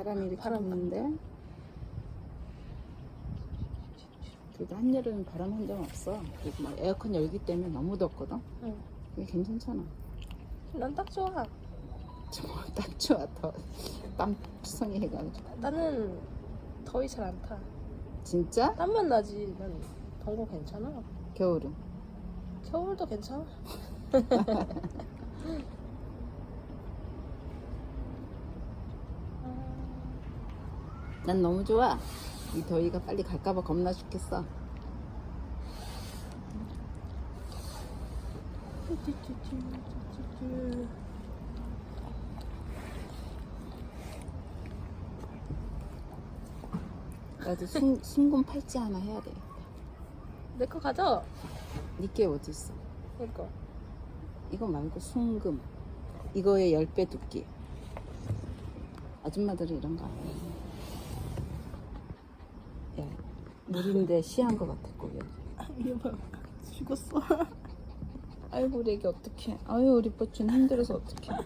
바람이 이렇게 바람 부는데 그래도 한여름엔 바람 한 점 없어 그리고 막 에어컨 열기 때문에 너무 덥거든 응. 그게 괜찮잖아 난 딱 좋아. 정말 딱 좋아 더땀 투성이 해가지고 나는 더위 잘 안 타. 진짜? 땀만 나지. 난 더운 거 괜찮아. 겨울은 겨울도 괜찮아. 난 너무 좋아 이 더위가 빨리 갈까봐 겁나 죽겠어 나도 순, 순금 팔찌 하나 해야 돼 내 거 가져. 니께 어디 있어? 이거. 이거 말고 순금 이거의 10배 두께 아줌마들이 이런 거 아니 야야 물인데 시한 거 같았고 여기 이거 봐. 죽었어. 아이고 우리 애기 어떡해 아유 우리 뽀춘 힘들어서 어떡해